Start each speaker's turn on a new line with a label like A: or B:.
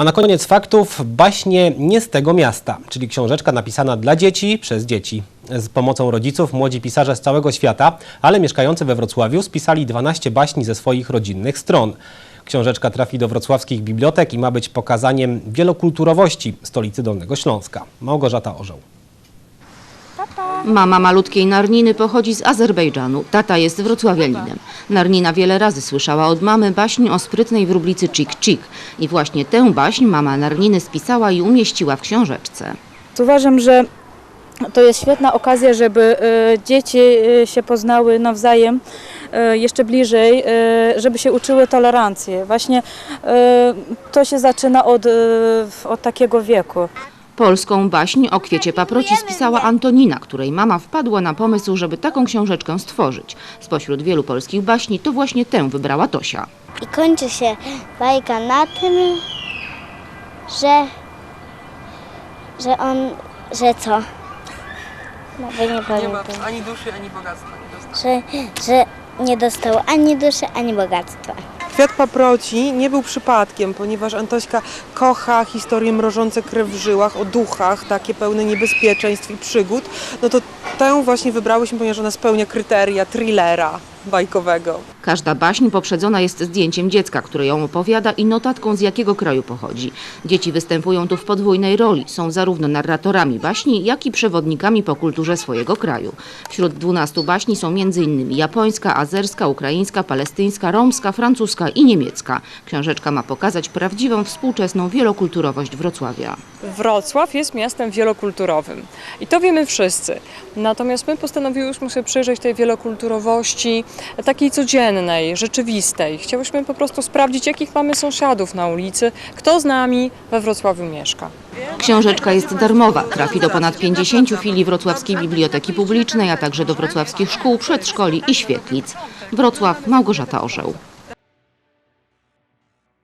A: A na koniec faktów baśnie nie z tego miasta, czyli książeczka napisana dla dzieci przez dzieci. Z pomocą rodziców młodzi pisarze z całego świata, ale mieszkający we Wrocławiu spisali 12 baśni ze swoich rodzinnych stron. Książeczka trafi do wrocławskich bibliotek i ma być pokazaniem wielokulturowości stolicy Dolnego Śląska. Małgorzata Orzeł.
B: Mama malutkiej Narniny pochodzi z Azerbejdżanu. Tata jest wrocławianinem. Narnina wiele razy słyszała od mamy baśń o sprytnej wróblicy Cik Cik. I właśnie tę baśń mama Narniny spisała i umieściła w książeczce.
C: Uważam, że to jest świetna okazja, żeby e, dzieci e, się poznały nawzajem e, jeszcze bliżej, żeby się uczyły tolerancji. Właśnie to się zaczyna od, od takiego wieku.
B: Polską baśń o kwiecie paproci spisała Antonina, której mama wpadła na pomysł, żeby taką książeczkę stworzyć. Spośród wielu polskich baśni to właśnie tę wybrała Tosia.
D: I kończy się bajka na tym, że, że on, że co? No bo nie
E: Nie ma
D: pamiętam.
E: ani duszy, ani bogactwa nie dostał.
D: Że, że nie dostał ani duszy, ani bogactwa.
E: Kwiat paproci nie był przypadkiem, ponieważ Antośka kocha historie mrożące krew w żyłach, o duchach, takie pełne niebezpieczeństw i przygód. No to tę właśnie wybrałyśmy, ponieważ ona spełnia kryteria thrillera bajkowego.
B: Każda baśń poprzedzona jest zdjęciem dziecka, które ją opowiada i notatką z jakiego kraju pochodzi. Dzieci występują tu w podwójnej roli. Są zarówno narratorami baśni, jak i przewodnikami po kulturze swojego kraju. Wśród 12 baśni są m.in. japońska, azerska, ukraińska, palestyńska, romska, francuska i niemiecka. Książeczka ma pokazać prawdziwą współczesną wielokulturowość Wrocławia.
F: Wrocław jest miastem wielokulturowym i to wiemy wszyscy. Natomiast my postanowiłyśmy sobie przyjrzeć tej wielokulturowości takiej codziennej, rzeczywistej. Chciałyśmy po prostu sprawdzić, jakich mamy sąsiadów na ulicy, kto z nami we Wrocławiu mieszka.
B: Książeczka jest darmowa. Trafi do ponad 50 filii Wrocławskiej Biblioteki Publicznej, a także do wrocławskich szkół, przedszkoli i świetlic. Wrocław, Małgorzata Orzeł.